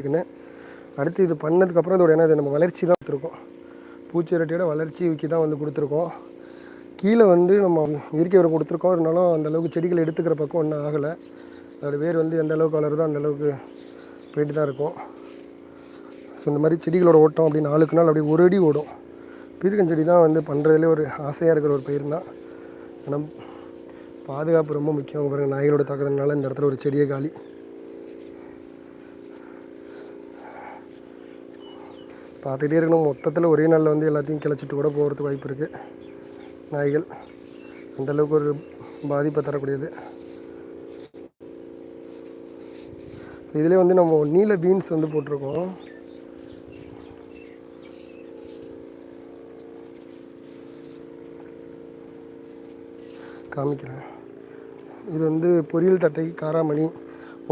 இருக்குன்னு அடுத்து இது பண்ணதுக்கப்புறம் இதோட என்ன இது நம்ம வளர்ச்சி தான் கொடுத்துருக்கோம். பூச்சி வளர்ச்சி ஊக்கி தான் வந்து கொடுத்துருக்கோம். கீழே வந்து நம்ம இயற்கை உரம் கொடுத்துருக்கோம். இருந்தாலும் அந்த அளவுக்கு செடிகள் எடுத்துக்கிற பக்கம் ஒன்றும் ஆகலை. அதோட வேர் வந்து எந்த அளவுக்கு வளருதோ அந்த அளவுக்கு போயிட்டு தான் இருக்கும். ஸோ இந்த மாதிரி செடிகளோட ஓட்டம் அப்படி நாளுக்கு நாள் அப்படி ஒரு அடி ஓடும். பீர்க்கஞ்செடி தான் வந்து பண்ணுறதுலே ஒரு ஆசையாக இருக்கிற ஒரு பயிர் தான். ஆனால் பாதுகாப்பு ரொம்ப முக்கியம். பாருங்கள் நாய்களோட தாக்குதல்னால இந்த இடத்துல ஒரு செடியை காலி. பார்த்துட்டே இருக்கணும். மொத்தத்தில் ஒரே நாளில் வந்து எல்லாத்தையும் கிளச்சிட்டு கூட போகிறதுக்கு வாய்ப்பு இருக்குது நாய்கள் அந்தளவுக்கு ஒரு பாதிப்பை தரக்கூடியது. இதிலே வந்து நம்ம நீல பீன்ஸ் வந்து போட்டிருக்கோம். காமிக்கிறேன். இது வந்து பொரியல் தட்டை காராமணி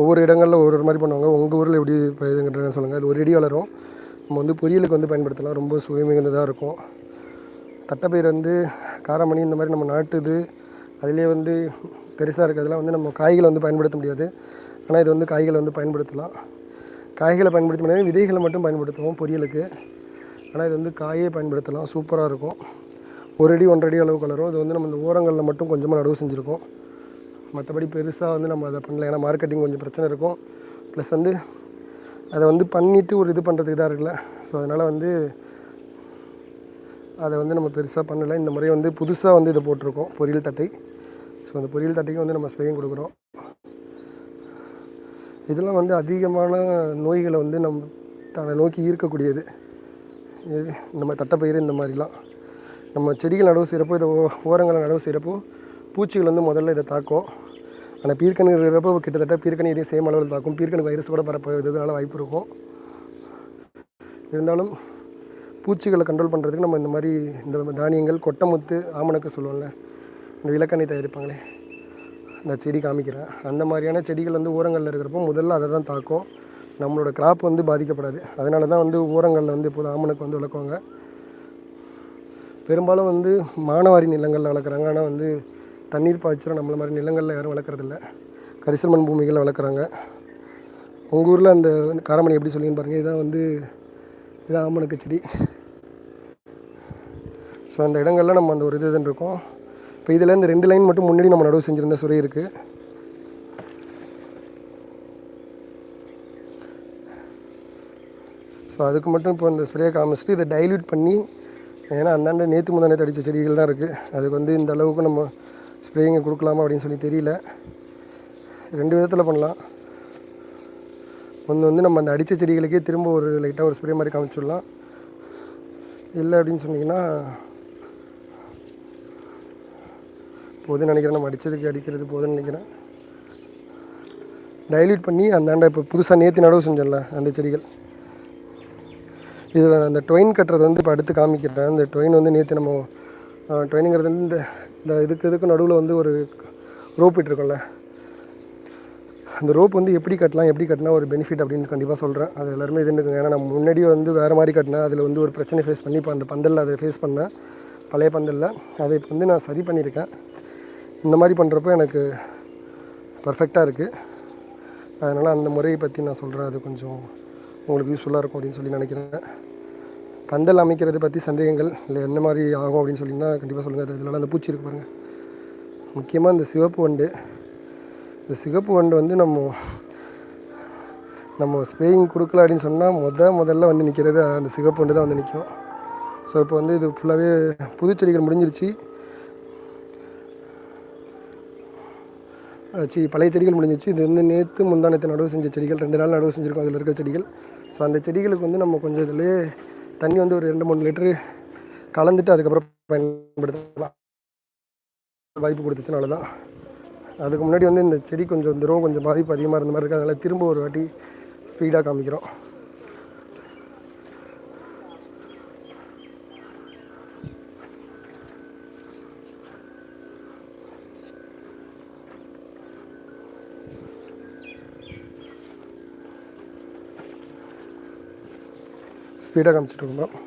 ஒவ்வொரு இடங்களில் ஒவ்வொரு மாதிரி பண்ணுவாங்க. உங்கள் ஊரில் எப்படி இதுங்கிறத சொல்லுங்கள் அது ஒரு அடி வளரும். நம்ம வந்து பொரியலுக்கு வந்து பயன்படுத்தலாம். ரொம்ப சுவை மிகுந்ததாக இருக்கும். தட்டைப்பயிர் வந்து காரமணி இந்த மாதிரி நம்ம நாட்டுது. அதிலே வந்து பெருசாக இருக்கிறதுலாம் வந்து நம்ம காய்களை வந்து பயன்படுத்த முடியாது. ஆனால் இது வந்து காய்களை வந்து பயன்படுத்தலாம். காய்களை பயன்படுத்த முடியாது. விதைகளை மட்டும் பயன்படுத்துவோம் பொரியலுக்கு. ஆனால் இது வந்து காயே பயன்படுத்தலாம். சூப்பராக இருக்கும். ஒரு அடி ஒன்றரை அடி கலரும். வளரும் இது வந்து நம்ம இந்த ஓரங்களில் மட்டும் கொஞ்சமாக நடவு செஞ்சுருக்கோம். மற்றபடி பெருசாக வந்து நம்ம அதை பண்ணல. ஏன்னா மார்க்கெட்டிங் கொஞ்சம் பிரச்சனை இருக்கும். ப்ளஸ் வந்து அதை வந்து பண்ணிவிட்டு ஒரு இது பண்ணுறதுக்கு தான் இருக்குல்ல. ஸோ அதனால் வந்து அதை வந்து நம்ம பெருசாக பண்ணலை. இந்த முறை வந்து புதுசாக வந்து இதை போட்டிருக்கோம் பொரியல் தட்டை. ஸோ அந்த பொரியல் தட்டைக்கு வந்து நம்ம ஸ்ப்ரேயும் கொடுக்குறோம். இதெல்லாம் வந்து அதிகமான நோய்களை வந்து நம் தன்னை நோக்கி ஈர்க்கக்கூடியது. இது நம்ம தட்டைப்பயிறு இந்த மாதிரிலாம். நம்ம செடிகள் நடவு செய்கிறப்போ இதை ஓ ஓரங்களை நடவு செய்கிறப்போ பூச்சிகள் வந்து முதல்ல இதை தாக்கும். ஆனால் பீர்க்கணி இருக்கிறப்போ கிட்டத்தட்ட பீர்க்கணி இதே சேம் அளவில் தாக்கும். பீர்க்கணி வைரஸ் கூட பரப்பதுனால வாய்ப்பு இருக்கும். இருந்தாலும் பூச்சிகளை கண்ட்ரோல் பண்ணுறதுக்கு நம்ம இந்த மாதிரி இந்த தானியங்கள் கொட்டமுத்து ஆமணக்கு சொல்லுவோம்ல இந்த விளக்கணி தயாரிப்பாங்களே இந்த செடி காமிக்கிறேன் அந்த மாதிரியான செடிகள் வந்து ஊரங்களில் இருக்கிறப்போ முதல்ல அதை தான் தாக்கும். நம்மளோட கிராப் வந்து பாதிக்கப்படாது. அதனால தான் வந்து ஊரங்களில் வந்து இப்போது ஆமணக்கு வந்து வளர்க்குவாங்க. பெரும்பாலும் வந்து மானவாரி நிலங்களில் வளர்க்குறாங்க. ஆனால் வந்து தண்ணீர் பாய்ச்சலும் நம்மளை மாதிரி நிலங்களில் யாரும் வளர்க்குறதில்ல. கரிசல் மண் பூமிகளில் வளர்க்குறாங்க. உங்கள் ஊரில் அந்த காரமணி எப்படி சொல்லின்னு பாருங்கள் இதான் வந்து இதான் ஆமணக்கு செடி. ஸோ அந்த இடங்கள்லாம் நம்ம அந்த ஒரு இது இதுன்னு இருக்கோம். இப்போ இதில் இந்த ரெண்டு லைன் மட்டும் முன்னாடி நம்ம நடவு செஞ்சுருந்த சுரை இருக்குது ஸோ அதுக்கு மட்டும் இப்போ இந்த ஸ்ப்ரேயை காமிச்சிட்டு இதை டைல்யூட் பண்ணி ஏன்னா அந்தாண்ட நேற்று முந்தா நேற்று அடித்த செடிகள் தான் இருக்குது அதுக்கு வந்து இந்த அளவுக்கு நம்ம ஸ்ப்ரேயிங்கை கொடுக்கலாமா அப்படின்னு சொல்லி தெரியல. ரெண்டு விதத்தில் பண்ணலாம். ஒன்று வந்து நம்ம அந்த அடித்த செடிகளுக்கே திரும்ப ஒரு லைட்டாக ஒரு ஸ்ப்ரே மாதிரி காமிச்சிடலாம். இல்லை அப்படின்னு சொன்னிங்கன்னா போதுன்னு நினைக்கிறேன். நம்ம அடித்ததுக்கு அடிக்கிறது போதுன்னு நினைக்கிறேன். டைல்யூட் பண்ணி அந்தாண்ட இப்போ புதுசாக நேற்று நடவு செஞ்சோம்ல அந்த செடிகள். இதில் அந்த டொயின் கட்டுறது வந்து இப்போ அடுத்து காமிக்கிறேன். அந்த டொயின் வந்து நேற்று நம்ம டொயினுங்கிறது வந்து இந்த இந்த இதுக்கு இதுக்கு நடுவில் வந்து ஒரு ரோப் இட்டிருக்கோம்ல. அந்த ரோப் வந்து எப்படி கட்டலாம் எப்படி கட்டினா ஒரு பெனிஃபிட் அப்படின்னு கண்டிப்பாக சொல்கிறேன் அது எல்லாருமே இது இருக்குங்க ஏன்னா நான் முன்னாடியே வந்து வேறு மாதிரி கட்டினேன் அதில் வந்து ஒரு பிரச்சனை ஃபேஸ் பண்ணி இப்போ அந்த பந்தலில் அதை ஃபேஸ் பண்ணேன் பழைய பந்தலில் அதை இப்போ வந்து நான் சரி பண்ணியிருக்கேன். இந்த மாதிரி பண்ணுறப்போ எனக்கு பர்ஃபெக்டாக இருக்குது அதனால் அந்த முறையை பற்றி நான் சொல்கிறேன் அது கொஞ்சம் உங்களுக்கு யூஸ்ஃபுல்லாக இருக்கும் அப்படின்னு சொல்லி நினைக்கிறேன். பந்தல் அமைக்கிறது பற்றி சந்தேகங்கள் இல்லை எந்த மாதிரி ஆகும் அப்படின்னு சொல்லிங்கன்னா கண்டிப்பாக சொல்லுங்கள் அது அந்த பூச்சி இருக்கு பாருங்கள் முக்கியமாக இந்த சிவப்பு வண்டு. இந்த சிகப்பு வண்டு வந்து நம்ம நம்ம ஸ்ப்ரேயிங் கொடுக்கல அப்படின்னு சொன்னால் முத முதல்ல வந்து நிற்கிறது அந்த சிகப்பு வண்டு தான் வந்து நிற்கும் ஸோ இப்போ வந்து இது ஃபுல்லாகவே புது செடிகள் முடிஞ்சிருச்சு. சி பழைய செடிகள் முடிஞ்சிச்சு இது வந்து நேற்று முந்தானத்தை நடவு செஞ்ச செடிகள். ரெண்டு நாள் நடவு செஞ்சுருக்கோம். அதில் இருக்கிற செடிகள். ஸோ அந்த செடிகளுக்கு வந்து நம்ம கொஞ்சம் இதிலே தண்ணி வந்து ஒரு ரெண்டு மூணு லிட்டரு கலந்துட்டு அதுக்கப்புறம் பயன்படுத்தலாம். வாய்ப்பு கொடுத்துச்சுனால தான். அதுக்கு முன்னாடி வந்து இந்த செடி கொஞ்சம் இந்த ரோ கொஞ்சம் பாதிப்பு அதிகமாக இருந்த மாதிரி இருக்குது அதனால் திரும்ப ஒரு வாட்டி ஸ்பீடாக காமிக்கிறோம். ஸ்பீடாக காமிச்சிட்டு இருக்கோம்